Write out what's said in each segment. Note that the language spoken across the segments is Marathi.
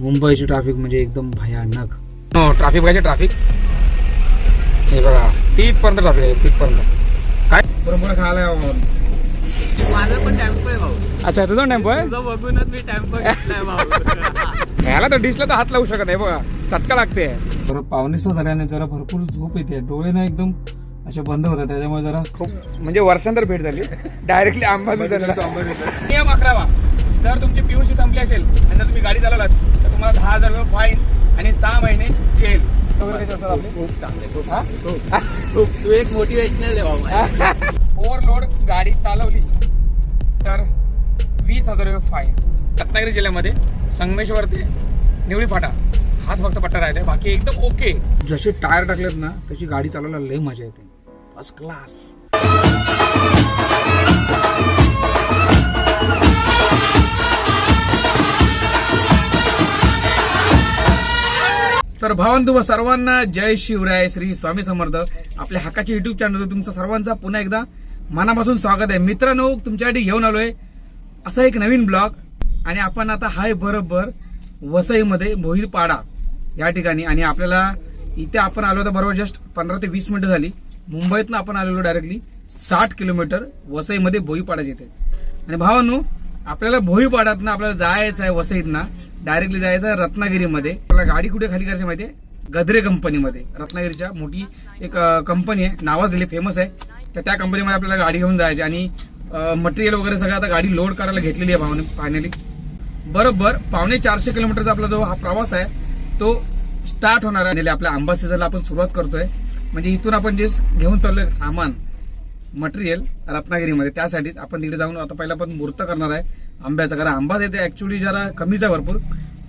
मुंबईची ट्रॅफिक म्हणजे एकदम भयानक. ट्रॅफिक पाहिजे ट्रॅफिक हे बघा तिथपर्यंत ट्रॅफिक आहे तिथपर्यंत काय? बरोबर खायला यावं माझा पण टेम्पो आहे भाऊ. अच्छा तुझा टेम्पो आहे बघूनच मी टेम्पो घेतलाय भाऊ. याला तर डिसला तर हात लावू शकत नाही बघा चटका लागते. बरं पावणेसहा झाल्याने जरा भरपूर झोप येते डोळे ना एकदम असे बंद होतात त्याच्यामुळे जरा खूप म्हणजे वर्षांतर भेट झाली. डायरेक्टली नियम अकरावा. जर तुमची पीयूसी संपली असेल आणि जर तुम्ही गाडी चालवलात तुम्हाला दहा हजार रुपये फाईन आणि सहा महिने जेल खूप चांगले खूप खूप तू एक मोटिवेशनल ओव्हरलोड गाडी चालवली तर वीस हजार रुपये फाईन रत्नागिरी जिल्ह्यामध्ये संगमेश्वर ते निवळी फाटा हाच फक्त पट्टा राहिले बाकी एकदम ओके जसे टायर टाकलेत ना तशी गाडी चालवायला लय मजा येते. फर्स्ट क्लास तर भावन तुम्हा सर्वांना जय शिवराय श्री स्वामी समर्थ. आपल्या हक्काच्या युट्यूब चॅनल तुमचं सर्वांचा पुन्हा एकदा मनापासून स्वागत आहे. मित्रांनो तुमच्यासाठी घेऊन आलोय असा एक नवीन ब्लॉग आणि आपण आता हाय बरोबर वसईमध्ये मोहिरपाडा या ठिकाणी. आणि आपल्याला इथे आपण आलो तर बरोबर जस्ट पंधरा ते वीस मिनिटं झाली. मुंबईतनं आपण आलेलो डायरेक्टली साठ किलोमीटर वसईमध्ये भोईपाडा येते आणि भावांनो आपल्याला भोईपाड्यातनं आपल्याला जायचं आहे वसईतनं. डायरेक्टली जायचं रत्नागिरीमध्ये. आपल्याला गाडी कुठे खाली करायची माहितीये? गद्रे कंपनीमध्ये. रत्नागिरीच्या मोठी एक कंपनी आहे. नावाच दिली फेमस आहे. तर त्या कंपनीमध्ये आपल्याला गाडी घेऊन जायची आणि मटेरियल वगैरे सगळं आता गाडी लोड करायला घेतलेली आहे भावने फायनली बरोबर पावणे चारशे किलोमीटरचा आपला जो हा प्रवास आहे तो स्टार्ट होणार आहे. आपल्या आंबा सीझनला आपण सुरुवात करतोय. म्हणजे इथून आपण जे घेऊन चाललोय सामान मटेरियल रत्नागिरीमध्ये. त्यासाठीच आपण तिकडे जाऊन आता पहिला पण मूर्त करणार आहे. आंब्याचा कारण आंबा येते ऍक्च्युली जरा कमीच आहे भरपूर.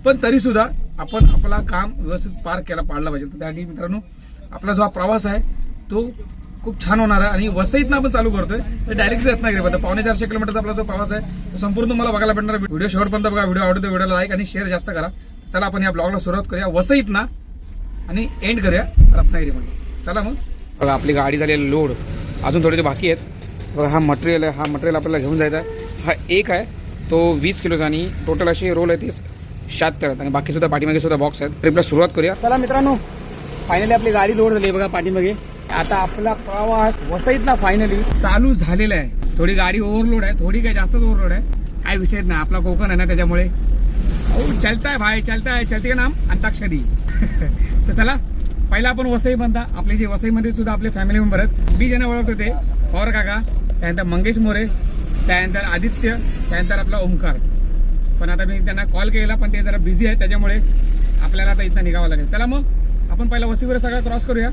पण तरी सुद्धा आपण आपला काम व्यवस्थित पार केला पाडला पाहिजे. तर त्यासाठी मित्रांनो आपला जो हा प्रवास आहे तो खूप छान होणार आहे. आणि वसईतनं आपण चालू करतोय. तर डायरेक्टली रत्नागिरीमध्ये. पावणे चारशे किलोमीटरचा आपला जो प्रवास आहे तो संपूर्ण तुम्हाला बघायला भेटणार व्हिडिओ शेवटपर्यंत बघा. व्हिडिओ आवडतो व्हिडिओला लाईक आणि शेअर जास्त करा. चला आपण या ब्लॉगला सुरुवात करूया. वसईतना आणि एंड करूया रत्नागिरीमध्ये. चला मग. बघा आपली गाडी झालेली लोड अजून थोडेसे बाकी आहेत बघा हा मटेरियल आहे हा मटेरियल आपल्याला घेऊन जायचा आहे. हा एक आहे तो वीस किलोचा आणि टोटल असे रोल आहे ते शहात्तर आहेत. आणि बाकी सुद्धा पाठीमागे सुद्धा बॉक्स आहेत. ट्रिपला सुरुवात करूया. चला मित्रांनो फायनली आपली गाडी लोड झाली आहे बघा पाठीमागे. आता आपला प्रवास वसईत ना फायनली चालू झालेला आहे. थोडी गाडी ओव्हरलोड आहे थोडी काय जास्तच ओव्हरलोड आहे. काय विषय नाही आपला कोकण आहे ना त्याच्यामुळे. चलताय चलता है भाई चलता है चलते का नाम? अंताक्षरी. तर चला पहिला आपण वसई बनता आपले जे वसईमध्ये सुद्धा आपले फॅमिली मेंबर आहेत मी ज्यांना ओळखत ते पवार काका त्यानंतर मंगेश मोरे त्यानंतर आदित्य त्यानंतर आपला ओमकार. पण आता मी त्यांना कॉल केला पण ते जरा बिझी आहेत त्याच्यामुळे आपल्याला आता इथं निघावं लागेल. चला मग आपण पहिला वसईवर सगळं क्रॉस करूया.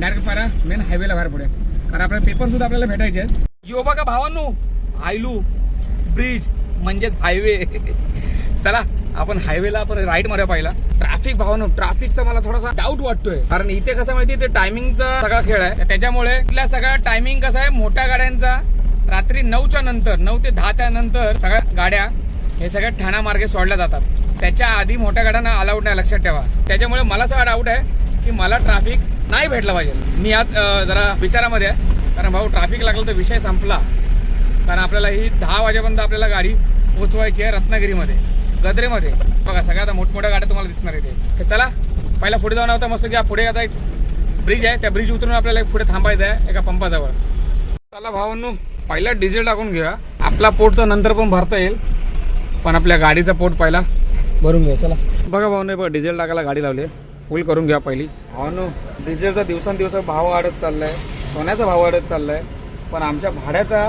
डायरेक्ट पारा मेन हायवेला बाहेर पडूया. कारण आपल्याला पेपर सुद्धा आपल्याला भेटायचे आहेत. यो बघा भावांनो आयलू ब्रिज म्हणजेच हायवे चला आपण हायवेला परत राईट मारूया पाहिला. ट्रॅफिक भावानो ट्रॅफिकचा मला थोडासा डाऊट वाटतोय. कारण इथे कसं माहिती ते टायमिंगचा सगळा खेळ आहे. त्याच्यामुळे इथला सगळा टायमिंग कसा आहे मोठ्या गाड्यांचा रात्री नऊच्या नंतर नऊ ते दहाच्या नंतर सगळ्या गाड्या हे सगळ्या ठाणा मार्गे सोडल्या जातात. त्याच्या आधी मोठ्या गाड्यांना अलाउड नाही लक्षात ठेवा. त्याच्यामुळे मला सगळा डाऊट आहे की मला ट्रॅफिक नाही भेटलं पाहिजे. मी आज जरा विचारामध्ये आहे. कारण भाऊ ट्रॅफिक लागलं तर विषय संपला. कारण आपल्याला ही दहा वाजेपर्यंत आपल्याला गाडी पोचवायची आहे रत्नागिरीमध्ये. गद्रेमध्ये. बघा सगळ्या आता मोठमोठ्या गाड्या तुम्हाला दिसणार इथे. तर चला पहिला पुढे जाऊन होता मस्त की पुढे आता एक ब्रिज आहे. त्या ब्रिज उतरून आपल्याला एक पुढे थांबायचं आहे एका पंपाजवळ. चला भावांनो पहिला डिझेल टाकून घेऊया. आपला पोट तर नंतर पण भरता येईल पण आपल्या गाडीचा पोट पहिला भरून घेऊ. चला. बघा भाऊ बघा डिझेल टाकायला गाडी लावली फुल करून घ्या पहिली. भावानो डिझेलचा दिवसांदिवस भाव वाढत चाललाय. सोन्याचा भाव वाढत चाललाय. पण आमच्या भाड्याचा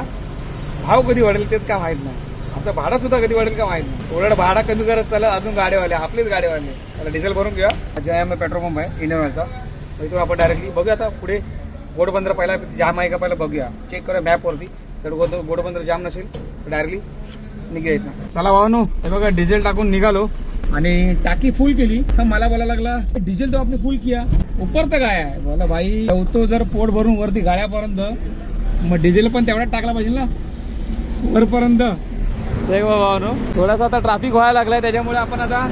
भाव कधी वाढेल तेच काय माहीत नाही. आता भाडा सुद्धा कधी वाढेल का माहीत नाही. थोडं भाडा कमी करत चाललं अजून गाड्यावाले आपलीच गाड्यावाले त्याला डिझेल भरून घ्या जय पेट्रोल पंप आहे इंडियनचा इथून आपण डायरेक्टली बघूया आता पुढे. गोडबंदर पहिला जाम आहे का पहिला बघूया. चेक करूया मॅपवरती तर गोडबंदर जाम नसेल तर डायरेक्टली निघूया इथं चला भावानो हे बघा डिझेल टाकून निघालो. आणि टाकी फुल केली. तर मला बोला लागला डिझेल तो आपण फुल किया? ऊपर तर काय आहे? बोला भाई तो जर पोट भरून वरती गाड्यापर्यंत मग डिझेल पण तेवढाच टाकला पाहिजे ना? वरपर्यंत. ते भावानो थोडासा आता ट्रॅफिक व्हायला लागलाय त्याच्यामुळे आपण आता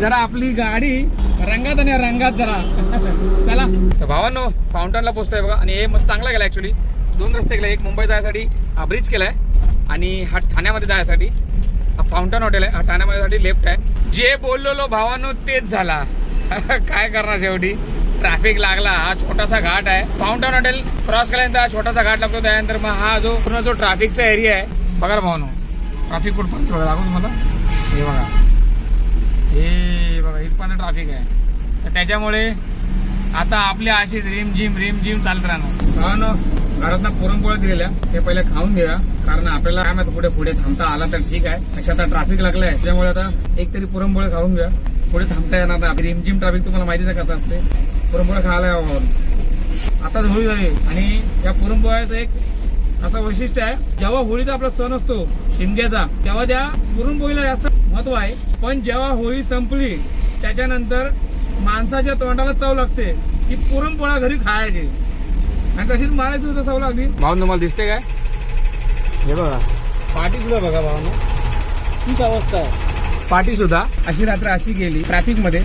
जरा आपली गाडी रंगात आणि रंगात जरा चला. तर भावांनो फाउंटनला पोहोचतोय बघा. आणि हे मस्त चांगला गेला ऍक्च्युली दोन रस्ते गेले एक मुंबई जायसाठी हा ब्रिज केलाय आणि हा ठाण्यामध्ये जायसाठी हा फाउंटन हॉटेल आहे. हा ठाण्यामध्ये लेफ्ट आहे. जे बोललो भावानो तेच झाला. काय करणार शेवटी? ट्रॅफिक लागला हा छोटासा घाट आहे. फाउंटन हॉटेल क्रॉस केल्यानंतर हा छोटासा घाट लागतो त्यानंतर मग हा जो पूर्ण जो ट्रॅफिकचा एरिया आहे. बघा भावानो. ट्रॅफिक पण बघा लागून तुम्हाला हे बघा. हे बघा इथपर्यंत ट्रॅफिक आहे. तर त्याच्यामुळे आता आपल्या अशीच रिम जिम रिम जिम चालत राहणार. घरात पुरणपोळ्या दिलेल्या ते पहिले खाऊन घ्या कारण आपल्याला काय माहिती पुढे पुढे थांबता आला तर ठीक आहे. अशा आता ट्रॅफिक लागलाय. त्यामुळे आता एक तरी पुरणपोळ्या खाऊन घ्या पुढे थांबता येणार नाही. रिमझिम ट्रॅफिक तुम्हाला माहितीच आहे कसं असते. पुरणपोळ्या खायला यावं आता होळी झाली. आणि या पुरणपोळ्याचं एक असं वैशिष्ट्य आहे जेव्हा होळीचा आपला सण असतो शिमग्याचा तेव्हा त्या पुरणपोळीला जास्त महत्त्व आहे. पण जेव्हा होळी संपली त्याच्यानंतर माणसाच्या तोंडाला चव लागते की पुरणपोळ्या घरी खायचे. आणि तशीच मारायची सुद्धा चव लागली. भाऊ तुम्हाला दिसते काय? हे बघा. पाठी सुद्धा बघा भावानं. तीच अवस्था आहे. पाठी सुद्धा. अशी रात्र अशी गेली ट्रॅफिकमध्ये.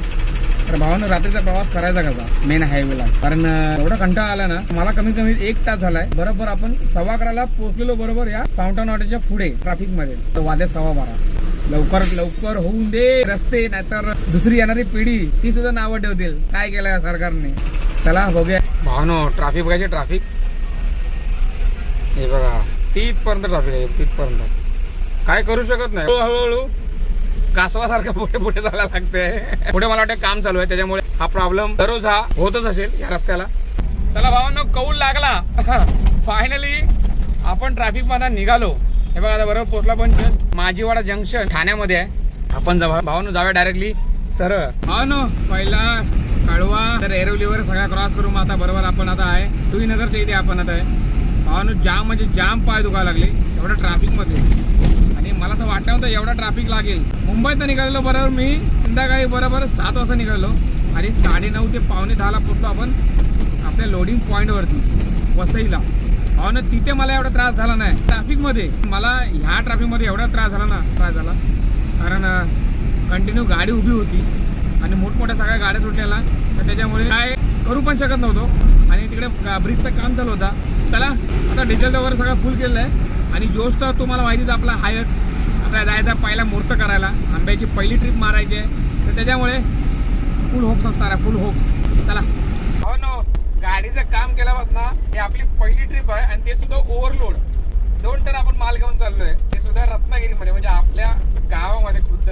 तर भावानं रात्रीचा प्रवास करायचा कसा? मेन हायवेला कारण एवढा कंटाळा आला ना मला कमीत कमी एक तास झालाय. बरोबर आपण सव्वा अकराला पोहोचलेलो बरोबर या फाउंटन हॉटेलच्या पुढे ट्रॅफिकमध्ये. तर सव्वा बारा. लवकर लवकर होऊन दे रस्ते नाहीतर दुसरी येणारी पिढी ती सुद्धा नावं ठेवतील. काय केलं या सरकारने? चला बघूया. भावनो ट्रॅफिक बघायचे ट्रॅफिक हे बघा तिथपर्यंत ट्रॅफिक आहे तिथपर्यंत. काय करू शकत नाही. हळूहळू कासवासारखं पुढे पुढे जायला लागते पुढे मला वाटतं काम चालू आहे त्याच्यामुळे हा प्रॉब्लेम दररोज हा होतच असेल या रस्त्याला. चला भावांनो कौल लागला. फायनली आपण ट्रॅफिक मधून निघालो. हे बघा आता बरोबर पोहोचला पण माझीवाडा जंक्शन ठाण्यामध्ये आहे. आपण जाऊ भावानो जाऊया डायरेक्टली सरळ. भावानो पहिला कळवा तर एरवलीवर सगळा क्रॉस करून आता बरोबर आपण आता आहे. टुई नगरच्या इथे आपण आता आहे. भावानो जाम म्हणजे जाम पाय दुखायला लागले एवढं ट्रॅफिकमध्ये आणि मला असं वाटलं होतं एवढा ट्रॅफिक लागेल. मुंबईत निघालेलो बरोबर मी संध्याकाळी बरोबर सात वाजता निघालो आणि साडेनऊ ते पावणे दहाला पोचलो आपण आपल्या लोडिंग पॉईंटवरती वसईला. हो ना तिथे मला एवढा त्रास झाला नाही. ट्रॅफिकमध्ये मला ह्या ट्रॅफिकमध्ये एवढा त्रास झाला ना त्रास झाला. कारण कंटिन्यू गाडी उभी होती आणि मोठमोठ्या सगळ्या गाड्या सुटलेल्या. तर त्याच्यामुळे काय करू पण शकत नव्हतो. आणि तिकडे ब्रिजचं काम चालू होता. चला आता डिझेल वगैरे सगळं फुल केलेलं आहे. आणि जोश तर तुम्हाला माहितीच आपला हायच जायचा पहिला मुहूर्त करायला. आंब्याची पहिली ट्रिप मारायची आहे. तर त्याच्यामुळे फुल होप्स असणार आहे फुल होप्स चला. हो नो. गाडीचं काम केल्यापासून ही आपली पहिली ट्रिप आहे आणि ते सुद्धा ओव्हरलोड दोन टन आपण माल घेऊन चाललोय. ते सुद्धा रत्नागिरीमध्ये म्हणजे आपल्या गावामध्ये खुद्द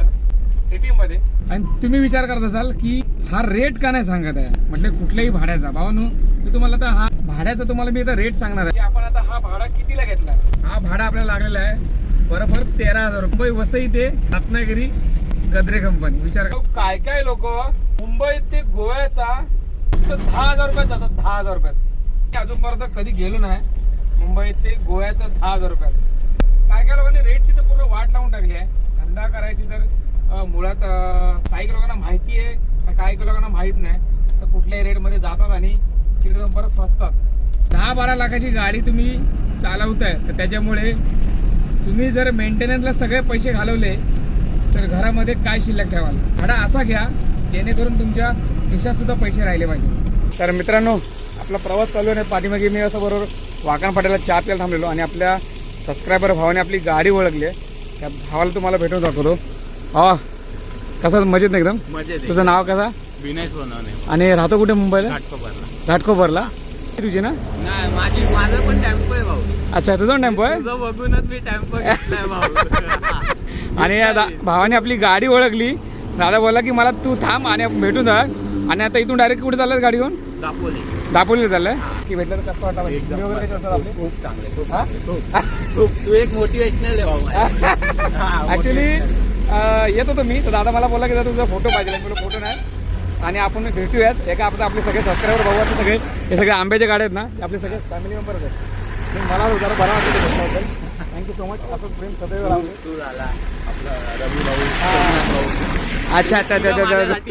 सिटीमध्ये. आणि तुम्ही विचार करत असाल की हा रेट का नाही सांगत आहे? म्हटलं कुठल्याही भाड्याचा. भावानू मी तुम्हाला आता हा भाड्याचा तुम्हाला मी आता रेट सांगणार आहे. की आपण आता हा भाडा कितीला घेतला? हा भाडा आपल्याला लागलेला आहे. बरोबर तेरा हजार रुपये वसई ते रत्नागिरी गद्रे कंपनी विचार काय काय लोक? मुंबई ते गोव्याचा दहा हजार रुपयात जातात दहा हजार रुपयात. अजूनपर्यंत कधी गेलो नाही. मुंबई ते गोव्याचं दहा हजार रुपयात. काय काय लोकांनी रेटची तर पूर्ण वाट लावून टाकली आहे. धंदा करायची तर मुळात काही लोकांना माहिती आहे तर काही लोकांना माहीत नाही. तर कुठल्याही रेटमध्ये जातात आणि तिकडे परत फसतात. दहा बारा लाखाची गाडी तुम्ही चालवताय तर त्याच्यामुळे तुम्ही जर मेंटेनन्सला सगळे पैसे घालवले तर घरामध्ये काय शिल्लक ठेवाल? भाडा असा घ्या जेणेकरून तुमच्या खिशात सुद्धा पैसे राहिले पाहिजे. तर मित्रांनो आपला प्रवास चालू आहे पाठीमागे मी असं बरोबर वाकण फाट्याला चहा प्यायला थांबलेलो आणि आपल्या सबस्क्रायबर भावाने आपली गाडी ओळखली आहे. त्या भावाला तुम्हाला भेटून दाखवतो. हा कसं मजेत ना एकदम? मजेत तुझं नाव कसा? विनय सोनवणे. आणि राहतो कुठे मुंबईला? घाटकोपरला. घाटकोपरला. तुझी ना? नाही माझी माझं पण टेम्पो आहे भाऊ. अच्छा तुझा टेम्पो आहे? तुझं बघूनच मी टेम्पो घेतलाय भाऊ. आणि दा- भावाने आपली गाडी ओळखली. दादा बोलला की मला तू थांब आणि भेटून जा. आणि आता इथून डायरेक्ट कुठे चाललाय गाडी घेऊन? दापोली. दापोलीला चाललंय? की भेटलं तर कसं वाटतं एकदम व्हिडिओ वगैरे कसे असतात आपले? खूप चांगले खूप हा? खूप खूप. तू एक मोटिवेशनल आहे भाऊ हा, ऍक्च्युली. येत होतो मी. तर दादा मला बोलला की दादा तुझा फोटो पाहिजे. फोटो नाही. आणि आपण भेटूयाच. एका आपलं आपले सगळे सबस्क्रायबर भाऊ आपले सगळे. हे सगळे आंब्याचे गाड्या आहेत ना ते आपले सगळे फॅमिली मेंबर्स आहेत. मला जरा बरं वाटतं थँक्यू सो मच असं प्रेम सदैव राहू दे. तू झाला. आपला रवी भाऊ. सोमनाथ भाऊ अच्छा अच्छा अच्छा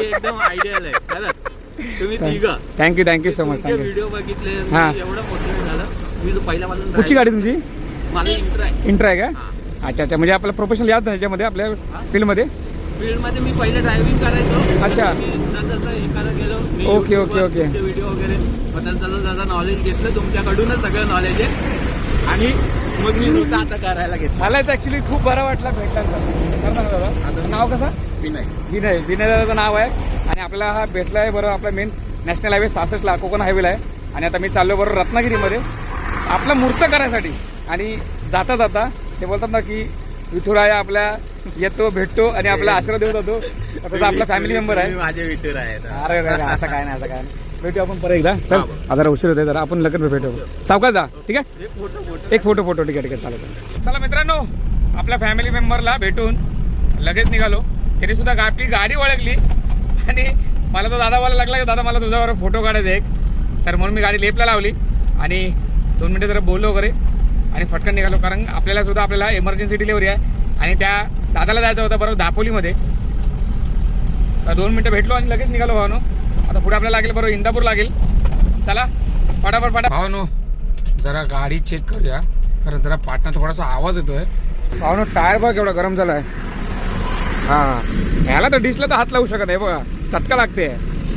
एकदम आयडियल आहे. खरंच. तुम्ही तिघं. Thank you thank you so much thank you video बघितले हा. एवढं झालं. मी कुठची गाडी तुमची? माझं इंटर आहे. इंटर आहे का. अच्छा अच्छा. म्हणजे आपलं प्रोफेशनल याद ह्याच्यामध्ये आपल्या फील्डमध्ये फील्डमध्ये? मी पहिले ड्रायव्हिंग करायचो. अच्छा. Okay, okay, okay. व्हिडिओ वगैरे. जसं जसं नॉलेज घेतलं तुमच्याकडूनच सगळं नॉलेज आहे. आणि मग मी स्वतः आता करायला घेतला. मलाच ऍक्च्युली खूप बरं वाटलं दादा नाव कसं? विनय. विनय. विनय दादाचं नाव आहे. आणि आपल्याला हा भेटला आहे बरोबर आपला मेन नॅशनल हायवे सहासष्टला कोकण हायवेला आहे. आणि आता मी चाललो बरोबर रत्नागिरीमध्ये. आपला मूर्त करायसाठी. आणि जाता जाता ते बोलतात ना की विठुराया आपल्या येतो भेटतो आणि आपला आशीर्वाद देऊ जातो तसा आपला फॅमिली मेंबर आहे. माझे विठुर आहेत. अरे असं काय नाही असं काय नाही. भेटू आपण परत एकदा. चल हा. आता उशीर होते जरा आपण लगेच भेटू. सावकाश जा ठीक आहे? एक फोटो फोटो. एक फोटो फोटो ठीक आहे ठीक आहे चालेल. चला मित्रांनो आपल्या फॅमिली मेंबरला भेटून लगेच निघालो. तरी सुद्धा आपली गाडी ओळखली. आणि मला तो दादा बोलायला लागला की दादा मला तुझ्यावर फोटो काढायचा एक. तर म्हणून मी गाडी लेपला लावली. आणि दोन मिनटं जरा बोललो वगैरे. आणि फटकन निघालो कारण आपल्याला सुद्धा आपल्याला इमर्जन्सी डिलिव्हरी आहे. आणि त्या दादाला जायचं होतं बरोबर दापोलीमध्ये. तर दोन मिनटं भेटलो आणि लगेच निघालो भावनो. आता पुढे आपल्याला लागेल बरोबर इंदापूर लागेल. चला फटाफट फटा भावनो जरा गाडी चेक करूया. कारण जरा पाटणा थोडासा आवाज येतोय. भावनो टायर बघ एवढा गरम झालाय. हा. ह्याला तर डिसला तर हात लावू शकत आहे बघा. चटका लागते.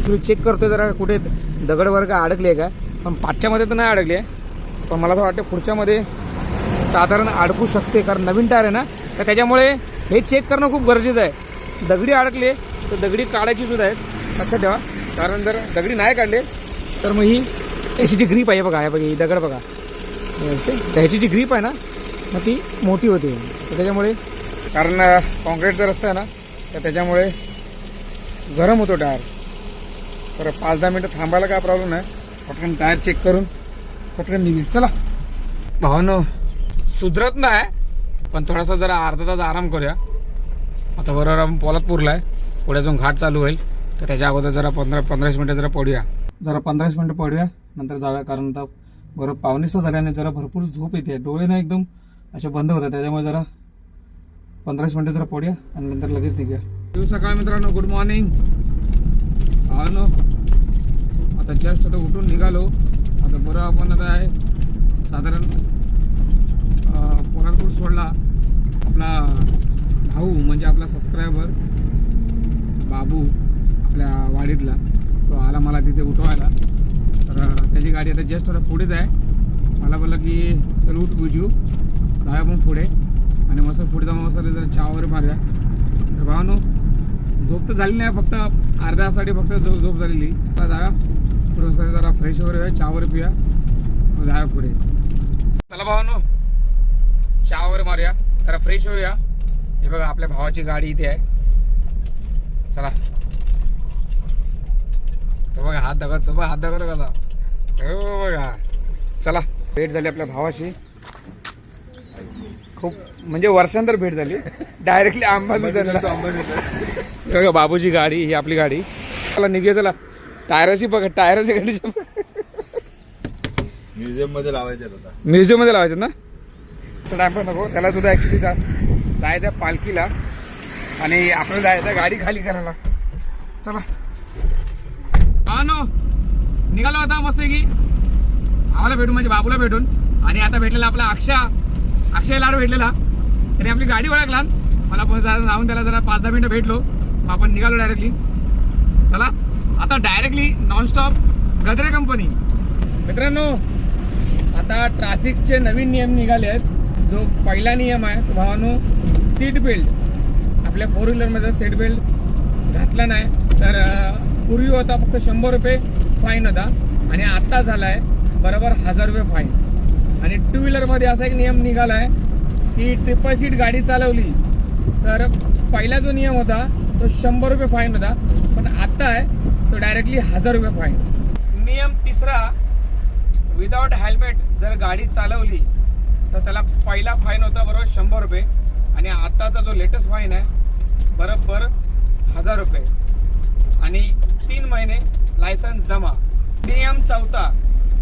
तुम्ही चेक करतोय जरा कुठे दगड वर्ग अडकली आहे का? पण पाठच्यामध्ये तर नाही अडकली. आहे पण मला असं वाटतं पुढच्यामध्ये साधारण अडकू शकते. कारण नवीन टायर आहे ना तर त्याच्यामुळे हे चेक करणं खूप गरजेचं आहे. दगडी अडकले तर दगडी काढायची सुद्धा आहेत लक्षात ठेवा. कारण जर दगडी नाही काढले तर मग ही याची जी ग्रीप आहे बघा हे बघा ही दगड बघा. तर ह्याची जी ग्रीप आहे ना मग ती मोठी होते. तर त्याच्यामुळे कारण कॉन्क्रीटचा रस्ता आहे ना तर त्याच्यामुळे गरम होतो टायर. तर पाच दहा मिनटं थांबायला काय प्रॉब्लेम नाही. पटकन टायर चेक करून पटकन निघेल चला. भावनो सुधरत नाही. पण थोडासा जरा अर्धा तास आराम करूया. आता बरोबर आपण पोलादपूरला आहे पुढे अजून घाट चालू होईल. तर त्याच्या अगोदर जरा पंधरा पंधरा मिनटं जरा पडूया. जरा पंधरा मिनटं पडूया. नंतर जाऊया कारण आता बरोबर पावणीसं झाल्याने जरा भरपूर झोप येते. डोळे ना एकदम असे बंद होतात. त्याच्यामुळे जरा पंधरा मिनटं जरा पडूया आणि नंतर लगेच निघूया. दिव सकाळ मित्रांनो. गुड मॉर्निंग हा नो. आता जस्ट आता उठून निघालो. आता बरं आपण आता आहे साधारण पोरांकडून सोडला. आपला भाऊ म्हणजे आपला सबस्क्रायबर बाबू आपल्या वाडीतला तो आला मला तिथे उठवायला. तर त्याची गाडी आता जस्ट आता पुढेच आहे. मला बोललं की चल उठ बुजू जाऊया पण पुढे. आणि मस्त पुढे जाऊन मस्त जरा चहा वगैरे मारूया. तर भावानो झोप तर झाली नाही फक्त अर्ध्या फक्त झोप झोप झालेली. तर जाऊया. पुढे जरा फ्रेश वगैरे चहा वगैरे पिऊया. जाऊया पुढे. चला भावानो. चहा वगैरे मारूया. जरा फ्रेश होऊया. हे बघा आपल्या भावाची गाडी इथे आहे. चला. तो बघा हात दगड तो बघा हात दगड कसा. हो बघा. चला. भेट झाली आपल्या भावाशी. खूप म्हणजे वर्षांतर भेट झाली. डायरेक्टली बघा बाबूची गाडी ही आपली गाडी. चला निघूया चला. टायराची बघा टायराची गाडी म्युझियममध्ये लावायचे म्युझियममध्ये लावायचं ना? असं नको. त्याला सुद्धा ऍक्च्युली जायचं पालखीला. आणि आपल्याला जायचं आहे गाडी खाली करायला. चला. हा नो निघालो आता मस्त की भावाला भेटून म्हणजे बाबूला भेटून. आणि आता भेटलेला आपला अक्षय. अक्षय लाड भेटलेला. त्याने आपली गाडी ओळखला. मला पण जरा जाऊन त्याला जरा पाच दहा मिनिटं भेटलो. मग आपण निघालो डायरेक्टली चला. आता डायरेक्टली नॉनस्टॉप गदरे कंपनी मित्रांनो आता ट्रॅफिकचे नवीन नियम निघाले आहेत. जो पहिला नियम आहे तो भावानो सीट बेल्ट आपल्या फोर व्हीलरमध्ये सीट बेल्ट घातला नाही. तर पूर्वी होता फक्त शंभर रुपये फाईन होता. आणि आत्ता झाला आहे बरोबर हजार रुपये फाईन आणि टू व्हीलरमध्ये असा एक नियम निघाला आहे की ट्रिपल सीट गाडी चालवली तर पहिला जो नियम होता तो शंभर रुपये फाईन होता. पण आत्ता आहे तो डायरेक्टली हजार रुपये फाईन नियम तिसरा विदाउट हेल्मेट जर गाडी चालवली तर त्याला पहिला फाईन होता बरोबर शंभर रुपये. आणि आत्ताचा जो लेटेस्ट फाईन आहे बरोबर हजार रुपये. आणि तीन महिने लायसन्स जमा. नियम चौथा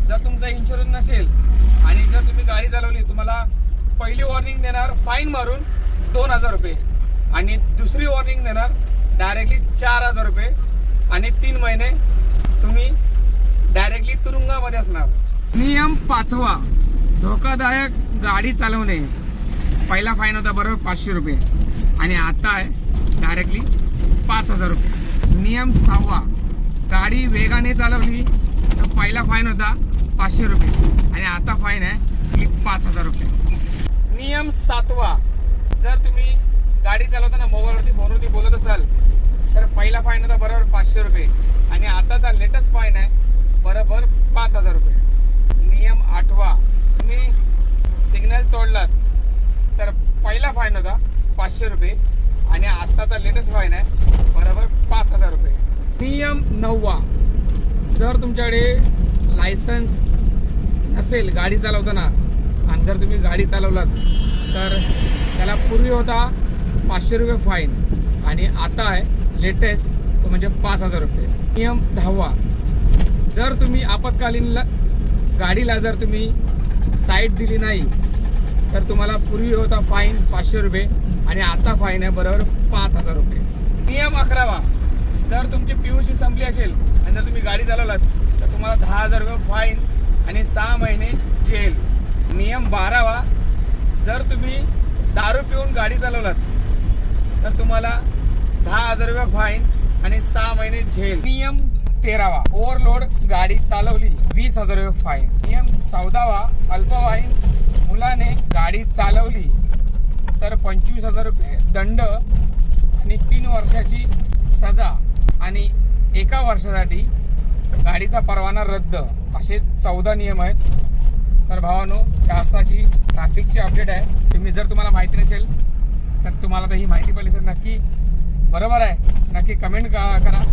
जर तुमचा इन्शुरन्स नसेल आणि जर तुम्ही गाडी चालवली तुम्हाला पहिली वॉर्निंग देणार फाईन मारून दोन हजार रुपये. आणि दुसरी वॉर्निंग देणार डायरेक्टली चार हजार रुपये. आणि तीन महिने तुम्ही डायरेक्टली तुरुंगामध्ये असणार. नियम पाचवा धोकादायक गाडी चालवणे. पहिला फाईन होता बरोबर पाचशे रुपये. आणि आता आहे डायरेक्टली पाच हजार रुपये. नियम सहावा. गाडी वेगाने चालवली तर पहिला फाईन होता पाचशे रुपये. आणि आता फाईन आहे की पाच हजार रुपये. नियम सातवा. जर तुम्ही गाडी चालवताना मोबाईलवरती फोनवरती बोलत असाल तर पहिला फाईन होता बरोबर पाचशे रुपये. आणि आताचा लेटेस्ट फाईन आहे बरोबर पाच हजार रुपये. नियम आठवा. तुम्ही सिग्नल तोडलात तर पहिला फाईन होता पाचशे रुपये. आणि आत्ताचा लेटेस्ट फाईन आहे बरोबर पाच हजार रुपये. नियम नववा. जर तुमच्याकडे लायसन्स नसेल गाडी चालवताना आणि जर तुम्ही गाडी चालवलात तर त्याला पूर्वी होता पाचशे रुपये फाईन आणि आता आहे लेटेस्ट तो म्हणजे पाच हजार रुपये. नियम दहावा. जर तुम्ही आपत्कालीन गाडीला जर तुम्ही साईट दिली नाही तर तुम्हाला पूर्वी होता फाईन पाचशे रुपये आणि आता फाईन आहे बरोबर पाच हजार रुपये. नियम अकरावा जर तुमची पीयूसी संपली असेल आणि जर तुम्ही गाडी चालवलात तर तुम्हाला दहा हजार रुपये फाईन आणि सहा महिने जेल. नियम बारावा जर तुम्ही दारू पिऊन गाडी चालवलात तर तुम्हाला दहा हजार रुपये फाईन आणि सहा महिने झेल नियम तेरावा. ओव्हरलोड गाडी चालवली. वीस हजार रुपये फाईन. नियम चौदावा. अल्पवाईन मुलाने गाडी चालवली. तर पंचवीस हजार रुपये दंड आणि तीन वर्षाची सजा. आणि एका वर्षासाठी गाडीचा परवाना रद्द. असे चौदा नियम आहेत. तर भावानो या आताची ट्रॅफिकची अपडेट आहे. तुम्ही जर तुम्हाला माहिती नसेल तर तुम्हाला तर ही माहिती पडली असेल नक्की. बरोबर आहे. नक्की कमेंट का करा.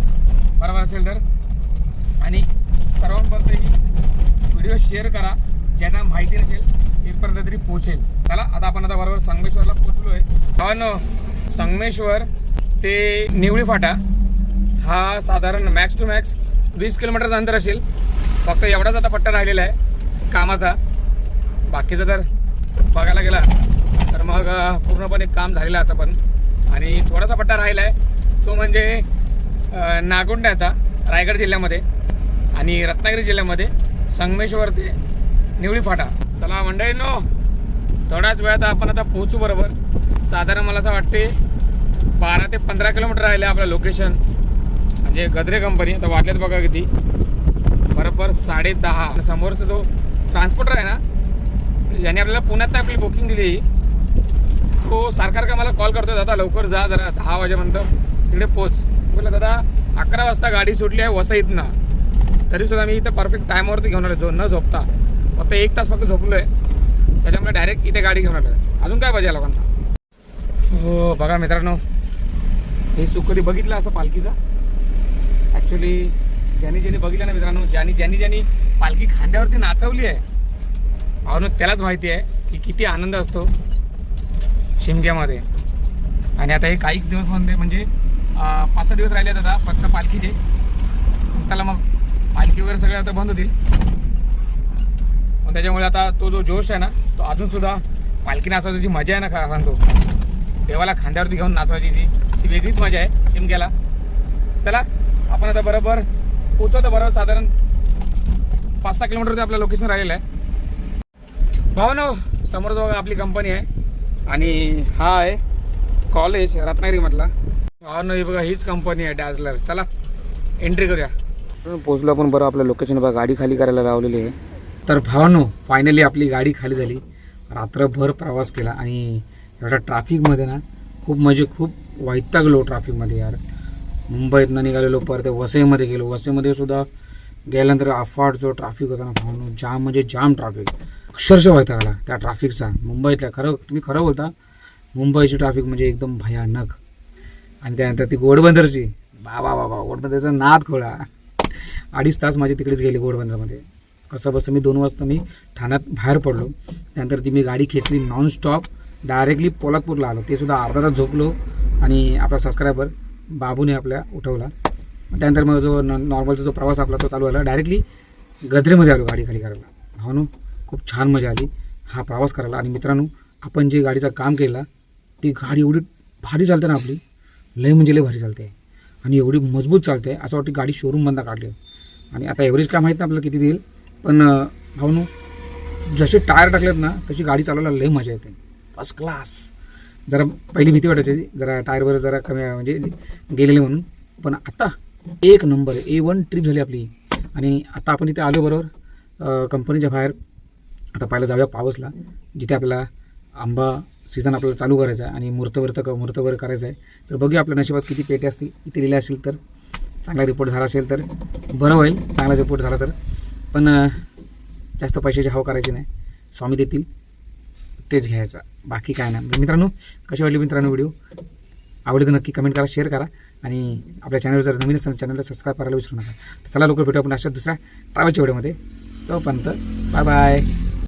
बरोबर असेल तर. आणि सर्वांपर्यंत ही व्हिडिओ शेअर करा. ज्यांना माहिती नसेल तिथपर्यंत तरी पोहोचेल. चला आता आपण आता बरोबर संगमेश्वरला पोहोचलो आहे संगमेश्वर ते निवळी फाटा हा साधारण मॅक्स टू मॅक्स वीस किलोमीटरचं अंतर असेल. फक्त एवढाच आता पट्टा राहिलेला आहे कामाचा. बाकीचं जर बघायला गेला तर मग पूर्णपणे काम झालेलं असं पण. आणि थोडासा पट्टा राहिला आहे तो म्हणजे अं, नागोंड्याचा रायगड जिल्ह्यामध्ये. आणि रत्नागिरी जिल्ह्यामध्ये संगमेश्वर ते निवळी फाटा. चला मंडळी नो थोड्याच वेळात आपण आता पोहोचू बरोबर. साधारण मला असं वाटते बारा ते पंधरा किलोमीटर राहिले आपलं लोकेशन म्हणजे गद्रे कंपनी आता वाटल्यात बघा किती. बरोबर साडे दहा. समोरचा जो ट्रान्सपोर्टर आहे ना ज्याने आपल्याला पुण्यात आपली बुकिंग दिली. तो सारखा का मला कॉल करतो दादा लवकर जा जरा दहा वाजेपर्यंत तिकडे पोच. बोला दादा अकरा वाजता गाडी सुटली आहे वसईतनं. तरी सुद्धा मी इथं परफेक्ट टायमावरती घेऊन आलो जो न झोपता. फक्त एक तास फक्त झोपलो आहे त्याच्यामुळे डायरेक्ट इथे गाडी घेऊन आलो अजून काय पाहिजे लोकांना? हो बघा मित्रांनो हे सुख कधी बघितलं असं पालखीचा? ॲक्च्युली ज्यांनी ज्यांनी बघितलं ना मित्रांनो ज्यांनी ज्यांनी ज्यांनी पालखी खांद्यावरती नाचवली आहे अहो त्यालाच माहिती आहे की किती आनंद असतो शिमग्यामध्ये. आणि आता हे काहीच दिवस म्हणजे म्हणजे पाच सहा दिवस राहिले आहेत आता फक्त पालखीचे. त्याला मग पालखी वगैरे सगळे आता बंद होतील. पण त्याच्यामुळे आता तो जो जोश आहे ना तो अजून सुद्धा पालखी नाचवायची जी मजा आहे ना खरा सांगतो. देवाला खांद्यावरती घेऊन नाचवायची जी ती वेगळीच मजा आहे शिमक्याला चला आपण आता बरोबर पोचवतो बरोबर साधारण पाच सहा किलोमीटरवरती आपलं लोकेशन राहिलेलं आहे. भावनो समोर बघा आपली कंपनी आहे. आणि हा आहे कॉलेज रत्नागिरी म्हटला भावनो ही बघा हीच कंपनी आहे डॅझलर चला एंट्री करूया. पोचलो आपण बरं आपलं लोकेशन बघा गाडी खाली करायला लावलेली आहे. तर भावानो फायनली आपली गाडी खाली झाली. रात्रभर प्रवास केला आणि एवढ्या ट्रॅफिकमध्ये ना खूप म्हणजे खूप वैतागलो ट्रॅफिकमध्ये यार. मुंबईतनं निघालेलो परत वसईमध्ये गेलो. वसईमध्ये सुद्धा गेल्यानंतर अफाट जो ट्रॅफिक होता ना भावानो. जाम म्हणजे जाम ट्रॅफिक अक्षरशः वैतागला त्या ट्रॅफिकचा मुंबईतल्या खरं तुम्ही खरं बोलता मुंबईची ट्रॅफिक म्हणजे एकदम भयानक. आणि त्यानंतर ती गोडबंदरची बाबा बाबा गोडबंदरचा नाद खोळा. अडीच तास माझे तिकडेच गेले गोडबंदरमध्ये. कसं बसं मी दोन वाजता मी ठाण्यात बाहेर पडलो. त्यानंतर जी मी गाडी खेचली नॉनस्टॉप डायरेक्टली पोलादपूरला आलो. ते सुद्धा अर्धा तास झोपलो आणि आपला सबस्क्रायबर बाबूने आपल्या उठवला. त्यानंतर मग जो नॉर्मलचा जो प्रवास आपला तो चालू झाला. डायरेक्टली गद्रेमध्ये आलो गाडी खाली करायला. भावनो खूप छान मजा आली. हा प्रवास करायला. आणि मित्रांनो आपण जे गाडीचं काम केलं ती गाडी एवढी भारी चालते ना आपली. लय म्हणजे लय भारी चालते. आणि एवढी मजबूत चालते. असं वाटतं गाडी शोरूम बंद काढली. आणि आता एव्हरेज काय माहीत नाही आपल्याला किती देईल. पण भाऊनो जसे टायर टाकलेत ना तशी गाडी चालवायला लय मजा येते. फर्स्ट क्लास जरा पहिली भीती वाटायची जरा टायरवर जरा कमी म्हणजे गेलेले म्हणून. पण आता एक नंबर ए वन ट्रिप झाली आपली. आणि आता आपण इथे आलो बरोबर कंपनीच्या बाहेर. आता पाहायला जाऊया पावसला जिथे आपल्याला आंबा सीझन आपल्याला चालू करायचा आहे आणि मूर्त वर्त मूर्त वगैरे करायचं आहे. तर बघूया आपल्या नशिबात किती पेटे असतील इथे लिहिले असेल तर. चांगला रिपोर्ट झाला असेल तर बरं होईल. चांगला रिपोर्ट झाला तर. पण जास्त पैशाची हवा करायची नाही. स्वामी देतील. तेच घ्यायचा. बाकी काय नाही. म्हणजे मित्रांनो कशी वाटली मित्रांनो व्हिडिओ आवडली तर नक्की कमेंट करा शेअर करा. आणि आपल्या चॅनल जर नवीन असेल चॅनलला सबस्क्राईब करायला विसरू नका. चला लवकर भेटू आपण अशा दुसऱ्या ट्रॅव्हलच्या व्हिडिओमध्ये तोपर्यंत बाय बाय